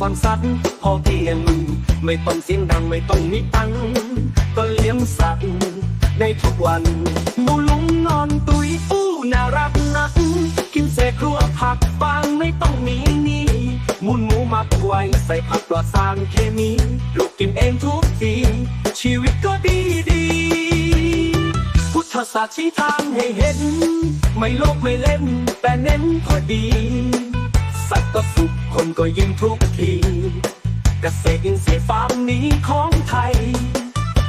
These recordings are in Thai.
ของสัตว์พอเพียง ไม่ต้องเสียงดังไม่ต้องมีตังก็เลี้ยงสัตว์ในทุกวันหนูลุงนอนตุยอู้น่ารักนักกินเศษครัวผักฟางไม่ต้องมีนี่มุนหมูมักไว้ใส่ผักปลอดสารเคมีลูกกินเองทุกทีชีวิตก็ดีดีพุทธศาสตร์ชี้ทางให้เห็น ไม่โลภไม่เล่น แต่เน้นพอดี สัตว์ก็สุข คนก็ยิ้มทุกทีเกษตรอินทรีย์ฟาร์มนี้ของไทย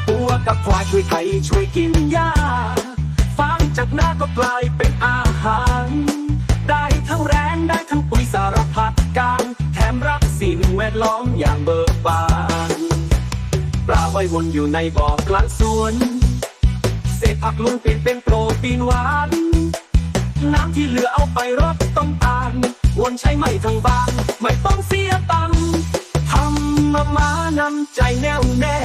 ปัวกับควายช่วยไทยช่วยกินหญ้าฟางจากหน้าก็กลายเป็นอาหาร ได้ทั้งแรงได้ทั้งปุ๋ยสารพัดการแถมรักสิ่งแวดล้อมอย่างเบิกบานปลาว่ายวนอยู่ในบ่อกลางสวนเศษผักลุงเปลี่ยนเป็นโปรตีนหวาน น้ำที่เหลือเอาไปรดต้นตาล วนใช้ไม่ทั้งบาง ไม่ต้องเสียตังทำมามานำใจแน่วแน่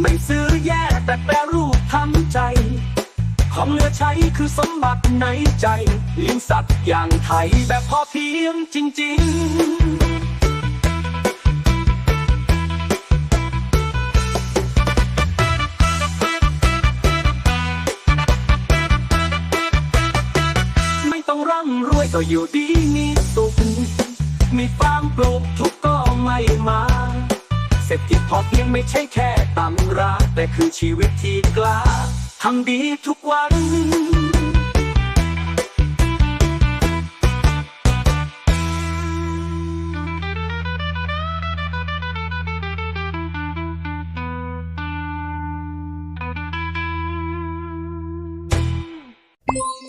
ไม่ซื้อแย่แต่แปรรูปทำใจ ของเหลือใช้คือสมบัติในใจเลี้ยงสัตว์อย่างไทยแบบพอเพียงจริงๆไม่ต้องร่ำรวยก็อยู่ดีมี มีฟาร์มปลูกทุกก็ไม่มาเศรษฐกิจพอเพียงไม่ใช่แค่ตำราแต่คือชีวิตที่กล้าทำดีทุกวัน Thank